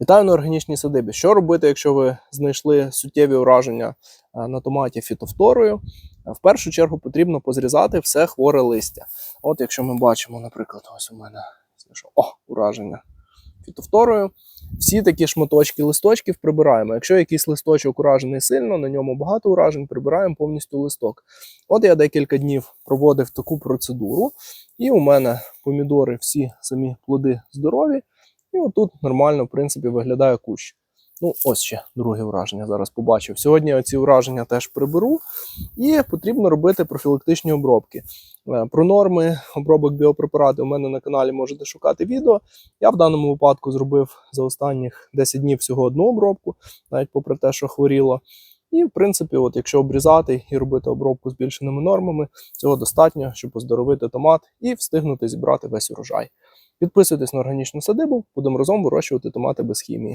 Вітаю на органічній садибі. Що робити, якщо ви знайшли суттєві ураження е, на томаті фітофторою? Е, В першу чергу потрібно позрізати все хворе листя. От якщо ми бачимо, наприклад, ось у мене о, ураження фітофторою. Всі такі шматочки листочків прибираємо. Якщо якийсь листочок уражений сильно, на ньому багато уражень, прибираємо повністю листок. От я декілька днів проводив таку процедуру, і у мене помідори всі самі плоди здорові. І отут нормально, в принципі, виглядає кущ. Ну, ось ще друге враження зараз побачив. Сьогодні ці враження теж приберу, і потрібно робити профілактичні обробки. Е, Про норми обробок біопрепарати у мене на каналі можете шукати відео. Я в даному випадку зробив за останніх 10 днів всього одну обробку, навіть попри те, що хворіло. І, в принципі, от якщо обрізати і робити обробку збільшеними нормами, цього достатньо, щоб оздоровити томат і встигнути зібрати весь урожай. Підписуйтесь на органічну садибу, будемо разом вирощувати томати без хімії.